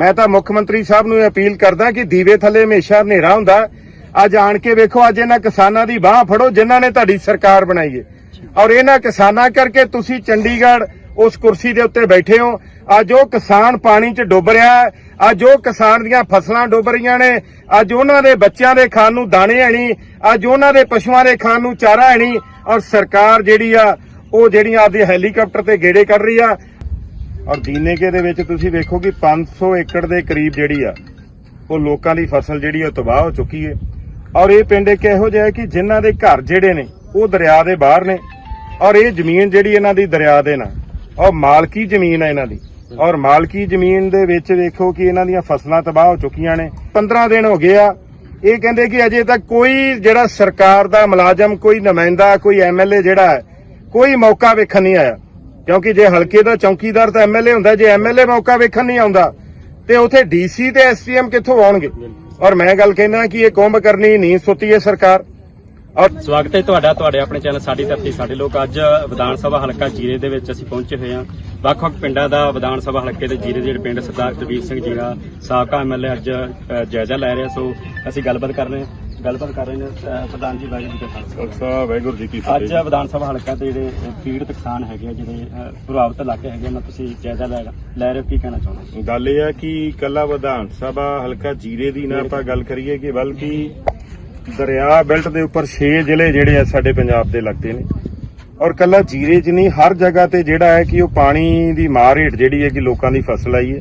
ਮੈਂ ਤਾਂ ਮੁੱਖ ਮੰਤਰੀ ਸਾਹਿਬ ਨੂੰ ਅਪੀਲ ਕਰਦਾ ਕਿ ਦੀਵੇ ਥੱਲੇ ਹਮੇਸ਼ਾ ਹਨੇਰਾ ਹੁੰਦਾ। ਅੱਜ ਆਣ ਕੇ ਵੇਖੋ, ਅੱਜ ਇਹਨਾਂ ਕਿਸਾਨਾਂ ਦੀ ਬਾਹ ਫੜੋ, ਜਿਨ੍ਹਾਂ ਨੇ ਤੁਹਾਡੀ ਸਰਕਾਰ ਬਣਾਈ ਹੈ ਔਰ ਇਹਨਾਂ ਕਿਸਾਨਾਂ ਕਰਕੇ ਤੁਸੀਂ ਚੰਡੀਗੜ੍ਹ ਉਸ ਕੁਰਸੀ ਦੇ ਉੱਤੇ ਬੈਠੇ ਹੋ। ਅੱਜ ਉਹ ਕਿਸਾਨ ਪਾਣੀ 'ਚ ਡੁੱਬ ਰਿਹਾ ਹੈ। ਅੱਜ ਉਹ ਕਿਸਾਨ ਦੀਆਂ ਫਸਲਾਂ ਡੁੱਬ ਰਹੀਆਂ ਨੇ। ਅੱਜ ਉਹਨਾਂ ਦੇ ਬੱਚਿਆਂ ਦੇ ਖਾਣ ਨੂੰ ਦਾਣੇ ਹਣੀ ਅੱਜ ਉਹਨਾਂ ਦੇ ਪਸ਼ੂਆਂ ਦੇ ਖਾਣ ਨੂੰ ਚਾਰਾ ਹਣੀ ਔਰ ਸਰਕਾਰ ਜਿਹੜੀ ਆ, ਉਹ ਜਿਹੜੀਆਂ ਆਪਦੇ ਹੈਲੀਕਾਪਟਰ ਤੇ ਗੇੜੇ ਕਰ ਰਹੀ ਆ ਔਰ ਦੀਨੇਕੇ ਦੇ ਵਿੱਚ ਤੁਸੀਂ ਵੇਖੋ ਕਿ 500 ਏਕੜ ਦੇ ਕਰੀਬ ਜਿਹੜੀ ਆ, ਉਹ ਲੋਕਾਂ ਦੀ ਫਸਲ ਜਿਹੜੀ ਉਹ ਤਬਾਹ ਹੋ ਚੁੱਕੀ ਹੈ ਔਰ ਇਹ ਪਿੰਡ ਇੱਕ ਇਹੋ ਜਿਹਾ ਹੈ ਕਿ ਜਿਨ੍ਹਾਂ ਦੇ ਘਰ ਜਿਹੜੇ ਨੇ, ਉਹ ਦਰਿਆ ਦੇ ਬਾਹਰ ਨੇ। ਔਰ ਇਹ ਜ਼ਮੀਨ ਜਿਹੜੀ ਇਹਨਾਂ ਦੀ ਦਰਿਆ ਦੇ ਨਾਲ, ਔਰ ਮਾਲਕੀ ਜ਼ਮੀਨ ਹੈ ਇਹਨਾਂ ਦੀ। ਔਰ ਮਾਲਕੀ ਜ਼ਮੀਨ ਦੇ ਵਿੱਚ ਵੇਖੋ ਕਿ ਇਹਨਾਂ ਦੀਆਂ ਫਸਲਾਂ ਤਬਾਹ ਹੋ ਚੁੱਕੀਆਂ ਨੇ। 15 ਦਿਨ ਹੋ ਗਏ ਆ। ਇਹ ਕਹਿੰਦੇ ਕਿ ਅਜੇ ਤੱਕ ਕੋਈ ਜਿਹੜਾ ਸਰਕਾਰ ਦਾ ਮੁਲਾਜ਼ਮ, ਕੋਈ ਨੁਮਾਇੰਦਾ, ਕੋਈ ਐਮਐਲਏ ਜਿਹੜਾ ਹੈ, ਕੋਈ ਮੌਕਾ ਵੇਖਣ ਨਹੀਂ ਆਇਆ। ਕਿਉਂਕਿ ਜੇ ਹਲਕੇ ਦਾ ਚੌਕੀਦਾਰ ਤਾਂ ਐਮਐਲਏ ਹੁੰਦਾ, ਜੇ ਐਮਐਲਏ ਮੌਕਾ ਵੇਖਣ ਨਹੀਂ ਆਉਂਦਾ, ਤੇ ਉਥੇ ਡੀਸੀ ਤੇ ਐਸਟੀਐਮ ਕਿੱਥੋਂ ਆਉਣਗੇ? ਔਰ ਮੈਂ ਗੱਲ ਕਹਿੰਦਾ ਕਿ ਇਹ ਕੁੰਭ ਕਰਨੀ ਨਹੀਂ ਸੁੱਤੀ ਹੈ ਸਰਕਾਰ। ਔਰ ਸਵਾਗਤ ਹੈ ਤੁਹਾਡਾ, ਤੁਹਾਡੇ ਆਪਣੇ ਚੈਨਲ ਸਾਡੀ ਧਰਤੀ ਸਾਡੇ ਲੋਕ। ਅੱਜ ਵਿਧਾਨ ਸਭਾ ਹਲਕਾ ਜੀਰੇ ਦੇ ਵਿੱਚ ਅਸੀਂ ਪਹੁੰਚੇ ਹੋਏ ਹਾਂ। ਵੱਖ-ਵੱਖ ਪਿੰਡਾਂ ਦਾ ਵਿਧਾਨ ਸਭਾ ਹਲਕੇ ਦੇ ਜੀਰੇ ਦੇ ਜਿਹੜੇ ਪਿੰਡ ਸਰਦਾਰ ਦਲਬੀਰ ਸਿੰਘ ਜੀਰਾ, ਸਾਬਕਾ ਐਮਐਲਏ ਅੱਜ ਜਾਇਜ਼ਾ ਲੈ ਰਿਹਾ, ਸੋ ਅਸੀਂ ਗੱਲਬਾਤ ਕਰ ਰਹੇ ਹਾਂ। ਗੱਲਬਾਤ ਕਰ ਰਹੇ ਨੇ ਅ, ਪ੍ਰਧਾਨ ਜੀ ਵਾਹਿਗੁਰੂ ਜੀ ਕਾ ਖਾਲਸਾ। ਖਾਲਸਾ ਵਾਹਿਗੁਰੂ ਜੀ ਕੀ ਅੱਜ ਵਿਧਾਨ ਸਭਾ ਹਲਕਾ ਦੇ ਜਿਹੜੇ ਅ, ਪੀੜਤ ਕਿਸਾਨ ਹੈਗੇ ਆ, ਜਿਹੜੇ ਅ, ਪ੍ਰਭਾਵਿਤ ਇਲਾਕੇ ਹੈਗੇ ਨਾ ਤੁਸੀਂ ਜਾਇਜ਼ਾ ਲੈ ਲੈ ਰਹੇ ਹੋ ਕੀ ਕਹਿਣਾ ਚਾਹੁੰਦੇ ਗੱਲ ਇਹ ਹੈ ਕਿ ਕੱਲਾ ਵਿਧਾਨ ਸਭਾ ਹਲਕਾ ਜੀਰੇ ਦੀ ਨਾ ਆਪਾਂ ਗੱਲ ਕਰੀਏ ਕਿ ਬਲਕਿ ਦਰਿਆ ਬੈਲਟ ਦੇ ਉੱਪਰ 6 ਜ਼ਿਲ੍ਹੇ ਜਿਹੜੇ ਆ ਸਾਡੇ ਪੰਜਾਬ ਦੇ ਲੱਗਦੇ ਨੇ। ਔਰ ਕੱਲਾ ਜੀਰੇ 'ਚ ਨਹੀਂ ਹਰ ਜਗ੍ਹਾ ਤੇ ਜਿਹੜਾ ਹੈ ਕਿ ਉਹ ਪਾਣੀ ਦੀ ਮਾਰ ਹੇਠ ਜਿਹੜੀ ਹੈ ਕਿ ਲੋਕਾਂ ਦੀ ਫਸਲ ਆਈ ਹੈ।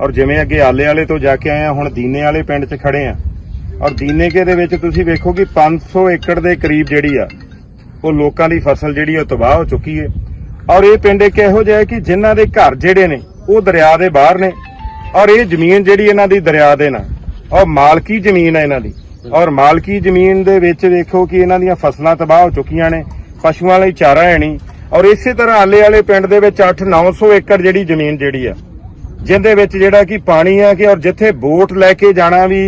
ਔਰ ਜਿਵੇਂ ਅੱਗੇ ਆਲੇ ਵਾਲੇ ਤੋਂ ਜਾ ਕੇ ਆਏ ਆ ਹੁਣ ਦੀਨੇ ਵਾਲੇ ਪਿੰਡ 'ਚ ਖੜੇ ਆ। ਔਰ ਦੀਨੇਕੇ ਦੇ ਵਿੱਚ ਤੁਸੀਂ ਵੇਖੋ ਕਿ 500 ਏਕੜ ਦੇ ਕਰੀਬ ਜਿਹੜੀ ਆ, ਉਹ ਲੋਕਾਂ ਦੀ ਫਸਲ ਜਿਹੜੀ ਉਹ ਤਬਾਹ ਹੋ ਚੁੱਕੀ ਹੈ ਔਰ ਇਹ ਪਿੰਡ ਇੱਕ ਇਹੋ ਜਿਹਾ ਕਿ ਜਿਨ੍ਹਾਂ ਦੇ ਘਰ ਜਿਹੜੇ ਨੇ, ਉਹ ਦਰਿਆ ਦੇ ਬਾਹਰ ਨੇ। ਔਰ ਇਹ ਜ਼ਮੀਨ ਜਿਹੜੀ ਇਹਨਾਂ ਦੀ ਦਰਿਆ ਦੇ ਨਾਲ, ਔਰ ਮਾਲਕੀ ਜ਼ਮੀਨ ਹੈ ਇਹਨਾਂ ਦੀ। ਔਰ ਮਾਲਕੀ ਜ਼ਮੀਨ ਦੇ ਵਿੱਚ ਵੇਖੋ ਕਿ ਇਹਨਾਂ ਦੀਆਂ ਫਸਲਾਂ ਤਬਾਹ ਹੋ ਚੁੱਕੀਆਂ ਨੇ, ਪਸ਼ੂਆਂ ਲਈ ਚਾਰਾ ਹੈ ਨਹੀਂ। ਔਰ ਇਸੇ ਤਰ੍ਹਾਂ ਆਲੇ ਵਾਲੇ ਪਿੰਡ ਦੇ ਵਿੱਚ 8-900 ਏਕੜ ਜਿਹੜੀ ਜ਼ਮੀਨ ਜਿਹੜੀ ਆ, ਜਿੰਦੇ ਵਿੱਚ ਜਿਹੜਾ ਕਿ ਪਾਣੀ ਆ ਕਿ ਔਰ ਜਿੱਥੇ ਬੋਟ ਲੈ ਕੇ ਜਾਣਾ ਵੀ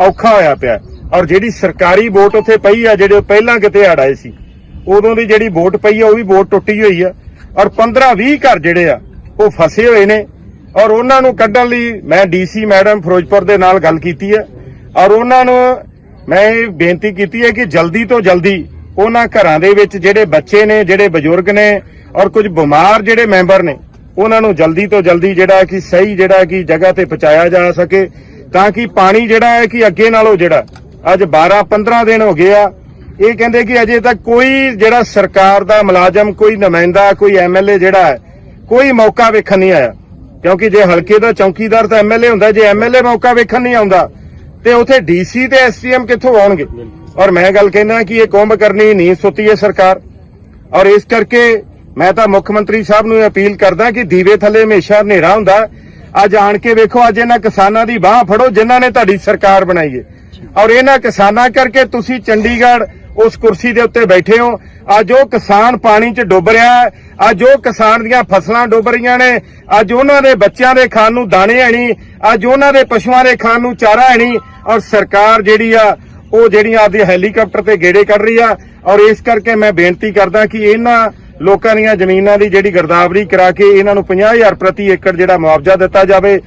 ਔਖਾ ਹੋਇਆ ਪਿਆ। ਔਰ ਜਿਹੜੀ ਸਰਕਾਰੀ ਵੋਟ ਉੱਥੇ ਪਈ ਆ, ਜਿਹੜੇ ਪਹਿਲਾਂ ਕਿਤੇ ਹੜ੍ਹ ਆਏ ਸੀ, ਉਦੋਂ ਦੀ ਜਿਹੜੀ ਵੋਟ ਪਈ ਆ, ਉਹ ਵੀ ਵੋਟ ਟੁੱਟੀ ਹੋਈ ਆ। ਔਰ 15-20 ਘਰ ਜਿਹੜੇ ਆ, ਉਹ ਫਸੇ ਹੋਏ ਨੇ। ਔਰ ਉਹਨਾਂ ਨੂੰ ਕੱਢਣ ਲਈ ਮੈਂ ਡੀਸੀ ਮੈਡਮ ਫਿਰੋਜ਼ਪੁਰ ਦੇ ਨਾਲ ਗੱਲ ਕੀਤੀ ਹੈ ਔਰ ਉਹਨਾਂ ਨੂੰ ਮੈਂ ਇਹ ਬੇਨਤੀ ਕੀਤੀ ਹੈ ਕਿ ਜਲਦੀ ਤੋਂ ਜਲਦੀ ਉਹਨਾਂ ਘਰਾਂ ਦੇ ਵਿੱਚ ਜਿਹੜੇ ਬੱਚੇ ਨੇ, ਜਿਹੜੇ ਬਜ਼ੁਰਗ ਨੇ, ਔਰ ਕੁਝ ਬਿਮਾਰ ਜਿਹੜੇ ਮੈਂਬਰ ਨੇ, ਉਹਨਾਂ ਨੂੰ ਜਲਦੀ ਤੋਂ ਜਲਦੀ ਜਿਹੜਾ ਕਿ ਸਹੀ ਜਿਹੜਾ ਕਿ ਜਗ੍ਹਾ ਤੇ ਪਹੁੰਚਾਇਆ ਜਾ ਸਕੇ। ਤਾਂ ਕਿ ਪਾਣੀ ਜਿਹੜਾ ਹੈ ਕਿ ਅੱਗੇ ਨਾਲੋਂ ਜਿਹੜਾ, ਅੱਜ 12 15 ਦਿਨ ਹੋ ਗਏ ਆ, ਇਹ ਕਹਿੰਦੇ ਕਿ ਅਜੇ ਤੱਕ ਕੋਈ ਜਿਹੜਾ ਸਰਕਾਰ ਦਾ ਮੁਲਾਜ਼ਮ, ਕੋਈ ਨੁਮਾਇੰਦਾ, ਕੋਈ ਐਮਐਲਏ ਜਿਹੜਾ ਹੈ, ਕੋਈ ਮੌਕਾ ਵੇਖਣ ਨਹੀਂ ਆਇਆ। ਕਿਉਂਕਿ ਜੇ ਹਲਕੇ ਦਾ ਚੌਕੀਦਾਰ ਤਾਂ ਐਮਐਲਏ ਹੁੰਦਾ, ਜੇ ਐਮਐਲਏ ਮੌਕਾ ਵੇਖਣ ਨਹੀਂ ਆਉਂਦਾ, ਤੇ ਉਥੇ ਡੀਸੀ ਤੇ ਐਸਟੀਐਮ ਕਿੱਥੋਂ ਆਉਣਗੇ? ਔਰ ਮੈਂ ਗੱਲ ਕਹਿੰਦਾ ਕਿ ਇਹ ਕੁੰਭ ਕਰਨੀ ਨਹੀਂ ਸੁੱਤੀ ਹੈ ਸਰਕਾਰ। ਔਰ ਇਸ ਕਰਕੇ ਮੈਂ ਤਾਂ ਮੁੱਖ ਮੰਤਰੀ ਸਾਹਿਬ ਨੂੰ ਅਪੀਲ ਕਰਦਾ ਕਿ ਦੀਵੇ ਥੱਲੇ ਹਮੇਸ਼ਾ ਹਨੇਰਾ ਹੁੰਦਾ ਅੱਜ ਆਣ ਕੇ ਵੇਖੋ, ਅੱਜ ਇਹਨਾਂ ਕਿਸਾਨਾਂ ਦੀ ਬਾਹ ਫੜੋ, ਜਿਨ੍ਹਾਂ ਨੇ ਤੁਹਾਡੀ ਸਰਕਾਰ ਬਣਾਈ ਹੈ। ਔਰ ਇਹਨਾਂ ਕਿਸਾਨਾਂ ਕਰਕੇ ਤੁਸੀਂ ਚੰਡੀਗੜ੍ਹ ਉਸ ਕੁਰਸੀ ਦੇ ਉੱਤੇ ਬੈਠੇ ਹੋ। ਅੱਜ ਉਹ ਕਿਸਾਨ ਪਾਣੀ 'ਚ ਡੁੱਬ ਰਿਹਾ ਹੈ। ਅੱਜ ਉਹ ਕਿਸਾਨ ਦੀਆਂ ਫਸਲਾਂ ਡੁੱਬ ਰਹੀਆਂ ਨੇ। ਅੱਜ ਉਹਨਾਂ ਦੇ ਬੱਚਿਆਂ ਦੇ ਖਾਣ ਨੂੰ ਦਾਣੇ ਹਣੀ ਅੱਜ ਉਹਨਾਂ ਦੇ ਪਸ਼ੂਆਂ ਦੇ ਖਾਣ ਨੂੰ ਚਾਰਾ ਹਣੀ ਔਰ ਸਰਕਾਰ ਜਿਹੜੀ ਆ, ਉਹ ਜਿਹੜੀਆਂ ਆਪਦੇ ਹੈਲੀਕਾਪਟਰ ਤੇ ਗੇੜੇ ਕੱਢ ਰਹੀ ਆ। ਔਰ ਇਸ ਕਰਕੇ ਮੈਂ ਬੇਨਤੀ ਕਰਦਾ ਕਿ ਇਹਨਾਂ ਲੋਕਾਂ ਦੀਆਂ ਜ਼ਮੀਨਾਂ ਦੀ ਜਿਹੜੀ ਗਰਦਾਵਰੀ ਕਰਾ ਕੇ ਇਹਨਾਂ ਨੂੰ 50000 ਪ੍ਰਤੀ ਏਕੜ ਜਿਹੜਾ ਮੁਆਵਜ਼ਾ ਦਿੱਤਾ ਜਾਵੇ।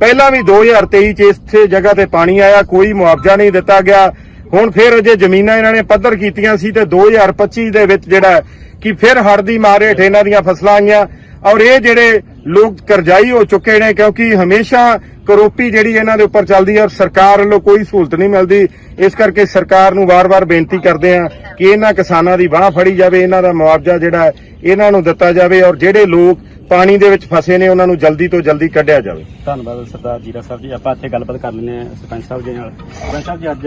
ਪਹਿਲਾਂ ਵੀ 2023 ਚ ਇਸੇ ਜਗ੍ਹਾ ਤੇ ਪਾਣੀ ਆਇਆ, ਕੋਈ ਮੁਆਵਜ਼ਾ ਨਹੀਂ ਦਿੱਤਾ ਗਿਆ। ਹੁਣ ਫਿਰ ਜੇ ਜ਼ਮੀਨਾਂ ਇਹਨਾਂ ਨੇ ਪੱਧਰ ਕੀਤੀਆਂ ਸੀ ਤੇ 2025 ਦੇ ਵਿੱਚ ਜਿਹੜਾ ਕਿ ਫਿਰ ਹੜ੍ਹ ਦੀ ਮਾਰ ਹੇਠ ਇਹਨਾਂ ਦੀਆਂ ਫਸਲਾਂ ਆਈਆਂ। ਔਰ ਇਹ ਜਿਹੜੇ ਲੋਕ ਕਰਜ਼ਾਈ ਹੋ ਚੁੱਕੇ ਨੇ ਕਿਉਂਕਿ ਹਮੇਸ਼ਾ ਕਰੋਪੀ ਜਿਹੜੀ ਇਹਨਾਂ ਦੇ ਉੱਪਰ ਚੱਲਦੀ ਹੈ ਔਰ ਸਰਕਾਰ ਵੱਲੋਂ ਕੋਈ ਸਹੂਲਤ ਨਹੀਂ ਮਿਲਦੀ। ਇਸ ਕਰਕੇ ਸਰਕਾਰ ਨੂੰ ਵਾਰ-ਵਾਰ ਬੇਨਤੀ ਕਰਦੇ ਆ ਕਿ ਇਹਨਾਂ ਕਿਸਾਨਾਂ ਦੀ ਬਾਹ ਫੜੀ ਜਾਵੇ ਇਹਨਾਂ ਦਾ ਮੁਆਵਜ਼ਾ ਜਿਹੜਾ ਇਹਨਾਂ ਨੂੰ ਦਿੱਤਾ ਜਾਵੇ ਔਰ ਜਿਹੜੇ ਲੋਕ ਪਾਣੀ ਦੇ ਵਿੱਚ ਫਸੇ ਨੇ ਉਹਨਾਂ ਨੂੰ ਜਲਦੀ ਤੋਂ ਜਲਦੀ ਕੱਢਿਆ ਜਾਵੇ। ਧੰਨਵਾਦ ਸਰਦਾਰ ਜੀਰਾ ਸਾਹਿਬ ਜੀ। ਆਪਾਂ ਇੱਥੇ ਗੱਲਬਾਤ ਕਰ ਲੈਂਦੇ ਹਾਂ ਸਰਪੰਚ ਸਾਹਿਬ ਜੀ ਨਾਲ। ਸਰਪੰਚ ਸਾਹਿਬ ਜੀ ਅੱਜ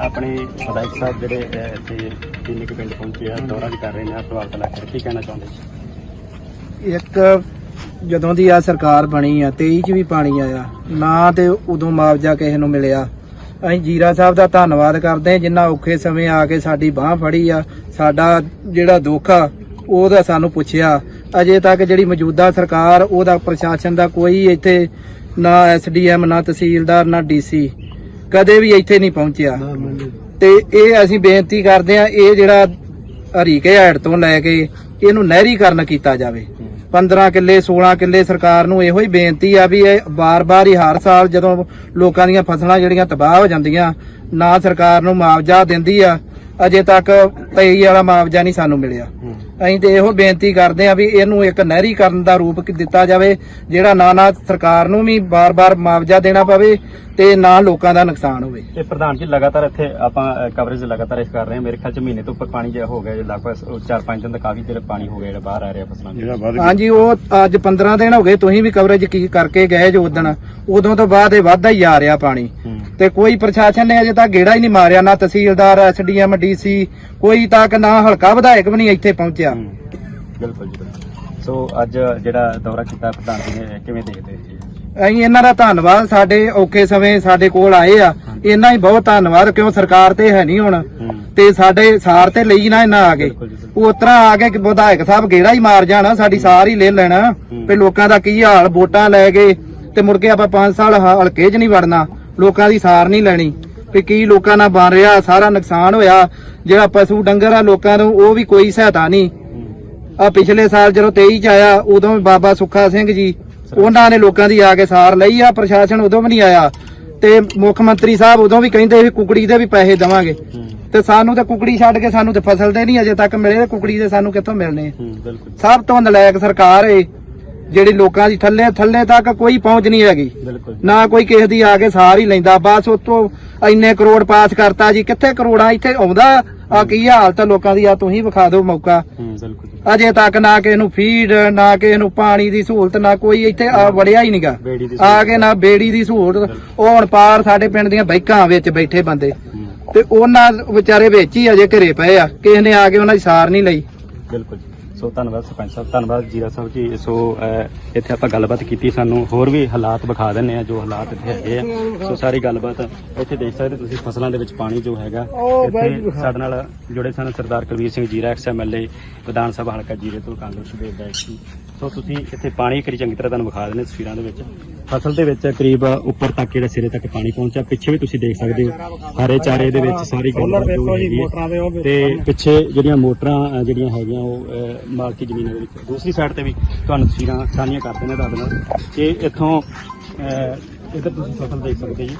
ਆਪਣੇ ਵਿਧਾਇਕ ਸਾਹਿਬ ਜਿਹੜੇ ਇੱਥੇ ਦਿੱਲੀ ਕੇ ਪਿੰਡ ਪਹੁੰਚੇ ਆ ਦੌਰਾ ਵੀ ਕਰ ਰਹੇ ਨੇ। ਪ੍ਰਭਾਵਿਤ ਇਲਾਕੇ ਕੀ ਕਹਿਣਾ ਚਾਹੁੰਦੇ ਇੱਕ ਜਦੋਂ ਦੀ ਆ ਸਰਕਾਰ ਬਣੀ ਆ 23 ਚ ਵੀ ਪਾਣੀ ਆਇਆ ਨਾ ਤੇ ਉਦੋਂ ਮੁਆਵਜ਼ਾ ਕਿਸੇ ਨੂੰ ਮਿਲਿਆ। ਅਸੀਂ ਜੀਰਾ ਸਾਹਿਬ ਦਾ ਧੰਨਵਾਦ ਕਰਦੇ ਹਾਂ ਜਿੰਨਾ ਔਖੇ ਸਮੇਂ ਆ ਕੇ ਸਾਡੀ ਬਾਹ ਫੜੀ ਆ ਸਾਡਾ ਜਿਹੜਾ ਦੁੱਖ ਆ ਉਹਦਾ ਸਾਨੂੰ ਪੁੱਛਿਆ। ਅਜੇ ਤੱਕ ਜਿਹੜੀ ਮੌਜੂਦਾ ਸਰਕਾਰ ਉਹਦਾ ਪ੍ਰਸ਼ਾਸਨ ਦਾ ਕੋਈ ਇੱਥੇ ਨਾ ਐਸਡੀਐਮ ਨਾ ਤਹਿਸੀਲਦਾਰ ਨਾ ਡੀਸੀ ਕਦੇ ਵੀ ਇੱਥੇ ਨਹੀਂ ਪਹੁੰਚਿਆ। ਤੇ ਇਹ ਅਸੀਂ ਬੇਨਤੀ ਕਰਦੇ ਆ ਇਹ ਜਿਹੜਾ ਹਰੀਕੇ ਹੈਡ ਤੋਂ ਲੈ ਕੇ ਇਹਨੂੰ ਨਹਿਰੀਕਰਨ ਕੀਤਾ ਜਾਵੇ। 15 ਕਿੱਲੇ 16 ਕਿੱਲੇ ਸਰਕਾਰ ਨੂੰ ਇਹੋ ਹੀ ਬੇਨਤੀ ਆ ਵੀ ਇਹ ਬਾਰ-ਬਾਰ ਹੀ ਹਰ ਸਾਲ ਜਦੋਂ ਲੋਕਾਂ ਦੀਆਂ ਫਸਲਾਂ ਜਿਹੜੀਆਂ ਤਬਾਹ ਹੋ ਜਾਂਦੀਆਂ, ਨਾ ਸਰਕਾਰ ਨੂੰ ਮੁਆਵਜ਼ਾ ਦਿੰਦੀ ਆ, ਅਜੇ ਤੱਕ 23 ਵਾਲਾ ਮੁਆਵਜ਼ਾ ਨਹੀਂ ਸਾਨੂੰ ਮਿਲਿਆ। ਅਸੀਂ ਤੇ ਇਹੋ ਬੇਨਤੀ ਕਰਦੇ ਆ ਵੀ ਇਹਨੂੰ ਇੱਕ ਨਹਿਰੀਕਰਨ ਦਾ ਰੂਪ ਦਿੱਤਾ ਜਾਵੇ ਜਿਹੜਾ ਨਾ ਨਾ ਸਰਕਾਰ ਨੂੰ ਵੀ ਬਾਰ-ਬਾਰ ਮੁਆਵਜ਼ਾ ਦੇਣਾ ਪਵੇ ਤੇ ਨਾ ਲੋਕਾਂ ਦਾ ਨੁਕਸਾਨ ਹੋਵੇ। ਤੇ ਪ੍ਰਧਾਨ ਜੀ ਲਗਾਤਾਰ ਇੱਥੇ ਆਪਾਂ ਕਵਰੇਜ ਲਗਾਤਾਰ ਇਸ ਕਰ ਰਹੇ ਹਾਂ। ਮੇਰੇ ਖਿਆਲ ਚ ਮਹੀਨੇ ਤੋਂ ਉੱਪਰ ਪਾਣੀ ਜਿਹਾ ਹੋ ਗਿਆ ਜੇ ਲਗਭਗ 4-5 ਦਿਨ ਦਾ ਕਾਫੀ ਦੇਰ ਪਾਣੀ ਹੋ ਗਿਆ ਜਿਹੜਾ ਬਾਹਰ ਆ ਰਿਹਾ ਫਸਲਾਂ ਦੇ ਵੱਧ ਹਾਂਜੀ ਉਹ ਅੱਜ 15 ਦਿਨ ਹੋ ਗਏ ਤੁਸੀਂ ਵੀ ਕਵਰੇਜ ਕੀ ਕਰਕੇ ਗਏ ਜੋ ਉਦਣ ਉਦੋਂ ਤੋਂ ਬਾਅਦ ਇਹ ਵੱਧਦਾ ਹੀ ਆ ਰਿਹਾ ਪਾਣੀ। ਤੇ ਕੋਈ ਪ੍ਰਸ਼ਾਸਨ ਨੇ ਅਜੇ ਤੱਕ ਗੇੜਾ ਹੀ ਨਹੀਂ ਮਾਰਿਆ ਨਾ ਤਹਿਸੀਲਦਾਰ ਐਸਡੀਐਮ ਡੀਸੀ ਕੋਈ ਤੱਕ ਨਾ ਹਲਕਾ ਵਿਧਾਇਕ ਵੀ ਨਹੀਂ ਇੱਥੇ ਪਹੁੰਚਿਆ। ਬਿਲਕੁਲ ਜੀ ਬਿਲਕੁਲ। ਸੋ ਅੱਜ ਜਿਹੜਾ ਦੌਰਾ ਕੀਤਾ ਪ੍ਰਧਾਨ ਜੀ ਨੇ ਕਿਵੇਂ ਦੇਖਦੇ ਜੀ? ਅਸੀਂ ਇਹਨਾਂ ਦਾ ਧੰਨਵਾਦ ਸਾਡੇ ਔਖੇ ਸਮੇਂ ਸਾਡੇ ਕੋਲ ਆਏ ਆ। ਇਹਨਾਂ ਹੀ ਬਹੁਤ ਧੰਨਵਾਦ ਕਿਉਂ ਸਰਕਾਰ ਤੇ ਹੈ ਨਹੀਂ ਹੁਣ। ਤੇ ਸਾਡੇ ਸਾਰ ਤੇ ਲਈ ਨਾ ਇਹਨਾਂ ਆ ਗਏ। ਉਹ ਉਤਰਾ ਆ ਕੇ ਕਿ ਵਿਧਾਇਕ ਸਾਹਿਬ ਗੇੜਾ ਹੀ ਮਾਰ ਜਾਣਾ ਸਾਡੀ ਸਾਰ ਹੀ ਲੈ ਲੈਣਾ। ਵੀ ਲੋਕਾਂ ਦਾ ਕੀ ਹਾਲ ਵੋਟਾਂ ਲੈ ਗਏ ਤੇ ਮੁੜ ਕੇ ਆਪਾਂ 5 ਸਾਲ ਹਲਕੇ 'ਚ ਨਹੀਂ ਵੜਨਾ। ਲੋਕਾਂ ਦੀ ਸਾਰ ਨਹੀਂ ਲੈਣੀ। ਵੀ ਕੀ ਲੋਕਾਂ ਨਾਲ ਬਣ ਰਿਹਾ ਸਾਰਾ ਨੁਕਸਾਨ ਹੋਇਆ। ਜਿਹੜਾ ਪਸ਼ੂ ਡੰਗਰ ਆ ਲੋਕਾਂ ਨੂੰ ਉਹ ਵੀ ਕੋਈ ਸਹਾਇਤਾ ਨਹੀਂ। ਆ ਪਿਛਲੇ ਸਾਲ ਜਦੋਂ 23 ਚ ਆਇਆ ਉਦੋਂ ਬਾਬਾ ਸੁੱਖਾ ਸਿੰਘ ਜੀ ਉਹਨਾਂ ਨੇ ਲੋਕਾਂ ਦੀ ਆ ਕੇ ਸਾਰ ਲਈ ਆ ਪ੍ਰਸ਼ਾਸਨ ਉਦੋਂ ਵੀ ਨਹੀਂ ਆਇਆ। ਤੇ ਮੁੱਖ ਮੰਤਰੀ ਸਾਹਿਬ ਉਦੋਂ ਵੀ ਕਹਿੰਦੇ ਸੀ ਕੁਕੜੀ ਦੇ ਵੀ ਪੈਸੇ ਦੇਵਾਂਗੇ। ਤੇ ਸਾਨੂੰ ਤੇ ਕੁਕੜੀ ਛੱਡ ਕੇ ਸਾਨੂੰ ਤੇ ਫਸਲ ਦੇ ਨਹੀਂ ਅਜੇ ਤੱਕ ਮਿਲੇ ਕੁਕੜੀ ਦੇ ਸਾਨੂੰ ਕਿੱਥੋਂ ਮਿਲਣੇ? ਸਭ ਤੋਂ ਨਲਾਇਕ ਸਰਕਾਰ ਏ। ਜਿਹੜੀ ਲੋਕਾਂ ਦੀ ਥੱਲੇ ਥੱਲੇ ਤੱਕ ਕੋਈ ਪਹੁੰਚ ਨਹੀਂ ਹੈਗੀ। ਬਿਲਕੁਲ। ਨਾ ਕੋਈ ਕਿਸੇ ਦੀ ਆ ਕੇ ਸਾਰ ਹੀ ਲੈਂਦਾ। ਬਸ ਉਤੋਂ ਇੰਨੇ ਕਰੋੜ ਪਾਸ ਕਰਤਾ ਜੀ। ਕਿੱਥੇ ਕਰੋੜਾਂ ਇੱਥੇ ਆਉਂਦਾ? ਆ ਕੀ ਹਾਲਤ ਆ ਲੋਕਾਂ ਦੀ? ਆ ਤੁਸੀਂ ਵਿਖਾ ਦਿਓ ਮੌਕਾ। ਬਿਲਕੁਲ। ਅਜੇ ਤੱਕ ਨਾ ਕਿਸੇ ਨੂੰ ਫੀਡ ਨਾ ਕਿਸੇ ਨੂੰ ਪਾਣੀ ਦੀ ਸਹੂਲਤ ਨਾ ਕੋਈ ਇੱਥੇ ਆ ਵੜਿਆ ਹੀ ਨਹੀਂਗਾ। ਆ ਕੇ ਨਾ ਬੇੜੀ ਦੀ ਸਹੂਲਤ। ਉਹ ਹੁਣ ਪਾਰ ਸਾਡੇ ਪਿੰਡ ਦੀਆਂ ਬਾਈਕਾਂ ਵਿੱਚ ਬੈਠੇ ਬੰਦੇ। ਤੇ ਉਹਨਾਂ ਵਿਚਾਰੇ ਵਿੱਚ ਹੀ ਅਜੇ ਘਰੇ ਪਏ ਆ। ਕਿਸੇ ਨੇ ਆ ਕੇ ਉਹਨਾਂ ਦੀ ਸਾਰ ਨਹੀਂ ਲਈ। ਬਿਲਕੁਲ। ਸੋ ਧੰਨਵਾਦ ਸਰਪੰਚ ਸਾਹਿਬ ਧੰਨਵਾਦ ਜੀਰਾ ਸਾਹਿਬ ਜੀ। ਸੋ ਅਹ, ਇੱਥੇ ਆਪਾਂ ਗੱਲਬਾਤ ਕੀਤੀ ਸਾਨੂੰ ਹੋਰ ਵੀ ਹਾਲਾਤ ਵਿਖਾ ਦਿੰਨੇ ਆ ਜੋ ਹਾਲਾਤ ਇੱਥੇ ਹੈਗੇ ਆ। ਸੋ ਸਾਰੀ ਗੱਲਬਾਤ ਇੱਥੇ ਦੇਖ ਸਕਦੇ ਤੁਸੀਂ ਫਸਲਾਂ ਦੇ ਵਿੱਚ ਪਾਣੀ ਜੋ ਹੈਗਾ ਇੱਥੇ ਸਾਡੇ ਨਾਲ ਜੁੜੇ ਸਨ ਸਰਦਾਰ ਕੁਲਵੀਰ ਸਿੰਘ ਜੀਰਾ ਐਕਸ ਐਮਐਲਏ ਵਿਧਾਨ ਸਭਾ ਹਲਕਾ ਜੀਰੇ ਤੋਂ ਕਾਂਗਰਸ ਦੇ ਵਿਧਾਇਕ ਸੀ ਸੋ ਤੁਸੀਂ ਇੱਥੇ ਪਾਣੀ ਕਰੀ ਚੰਗੀ ਤਰ੍ਹਾਂ ਤੁਹਾਨੂੰ ਵਿਖਾ ਦਿੰਨੇ ਤਸਵੀਰਾਂ ਦੇ ਵਿੱਚ। ਫਸਲ ਦੇ ਵਿੱਚ ਕਰੀਬ ਉੱਪਰ ਤੱਕ ਜਿਹੜਾ ਸਿਰੇ ਤੱਕ ਪਾਣੀ ਪਹੁੰਚਿਆ। ਪਿੱਛੇ ਵੀ ਤੁਸੀਂ ਦੇਖ ਸਕਦੇ ਹੋ ਹਰੇ ਚਾਰੇ ਦੇ ਵਿੱਚ ਸਾਰੀ ਹੈ। ਤੇ ਪਿੱਛੇ ਜਿਹੜੀਆਂ ਮੋਟਰਾਂ ਜਿਹੜੀਆਂ ਹੈਗੀਆਂ ਉਹ ਮਾਲਕੀ ਜ਼ਮੀਨਾਂ ਦੇ ਵਿੱਚ। ਦੂਸਰੀ ਸਾਈਡ ਤੇ ਵੀ ਤੁਹਾਨੂੰ ਤਸਵੀਰਾਂ ਸਾਂਝੀਆਂ ਕਰ ਦਿੰਦੇ ਤੁਹਾਡੇ ਨਾਲ। ਕਿ ਇੱਥੋਂ ਇੱਧਰ ਤੁਸੀਂ ਫਸਲ ਦੇਖ ਸਕਦੇ ਜੀ।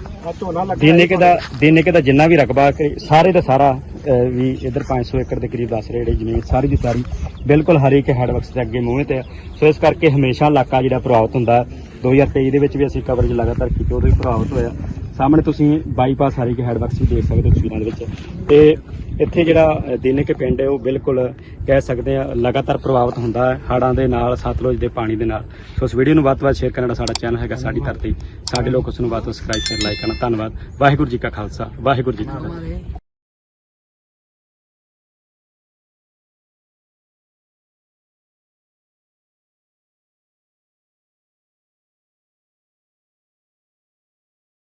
ਦੇਨੇਕੇ ਦਾ ਦੇਨੇਕੇ ਦਾ ਜਿੰਨਾ ਵੀ ਰਕਬਾ ਕਿ ਸਾਰੇ ਦਾ ਸਾਰਾ ਵੀ ਇੱਧਰ 500 ਏਕੜ ਦੇ ਕਰੀਬ ਦੱਸ ਰਹੇ ਜਿਹੜੀ ਜ਼ਮੀਨ ਸਾਰੀ ਦੀ ਸਾਰੀ ਬਿਲਕੁਲ ਹਰੇ ਕੇ ਹੈਡਵਰਕਸ ਦੇ ਅੱਗੇ ਮੂਹਰੇ ਤੇ ਸੋ ਇਸ ਕਰਕੇ ਹਮੇਸ਼ਾ ਇਲਾਕਾ ਜਿਹੜਾ ਪ੍ਰਭਾਵਿਤ ਹੁੰਦਾ ਹੈ। 2023 ਦੇ ਵਿੱਚ ਵੀ ਅਸੀਂ ਕਵਰੇਜ ਲਗਾਤਾਰ ਕੀਤੀ ਉਹਦੇ ਵੀ ਪ੍ਰਭਾਵਿਤ ਹੋਇਆ। ਸਾਹਮਣੇ ਤੁਸੀਂ ਬਾਈਪਾਸ ਹਰੀ ਕੇ ਹੈਡਵਰਕਸ ਵੀ ਦੇਖ ਸਕਦੇ ਹੋ ਤਸਵੀਰਾਂ ਦੇ ਵਿੱਚ। ਤੇ ਇੱਥੇ ਜਿਹੜਾ ਅ, ਕੇ ਪਿੰਡ ਹੈ ਉਹ ਬਿਲਕੁਲ ਕਹਿ ਸਕਦੇ ਆ ਲਗਾਤਾਰ ਪ੍ਰਭਾਵਿਤ ਹੁੰਦਾ ਹੈ ਹੜ੍ਹਾਂ ਦੇ ਨਾਲ ਸਤਲੁਜ ਦੇ ਪਾਣੀ ਦੇ ਨਾਲ। ਸੋ ਇਸ ਵੀਡੀਓ ਨੂੰ ਵੱਧ ਤੋਂ ਵੱਧ ਸ਼ੇਅਰ ਕਰਨ ਜਿਹੜਾ ਸਾਡਾ ਚੈਨਲ ਹੈਗਾ ਸਾਡੀ ਧਰਤੀ। ਸਾਡੇ ਲੋਕ ਉਸ ਨੂੰ ਵੱਧ ਤੋਂ ਸਬਸਕ੍ਰਾਈਬ ਕਰਨ ਲਾਈਕ ਕਰਨਾ। ਧੰਨਵਾਦ। ਵਾਹਿਗੁਰੂ ਜੀ ਕਾ ਖਾਲਸਾ। ਵਾਹਿਗੁਰੂ ਜੀ ਕੀ ਫਤਿਹ।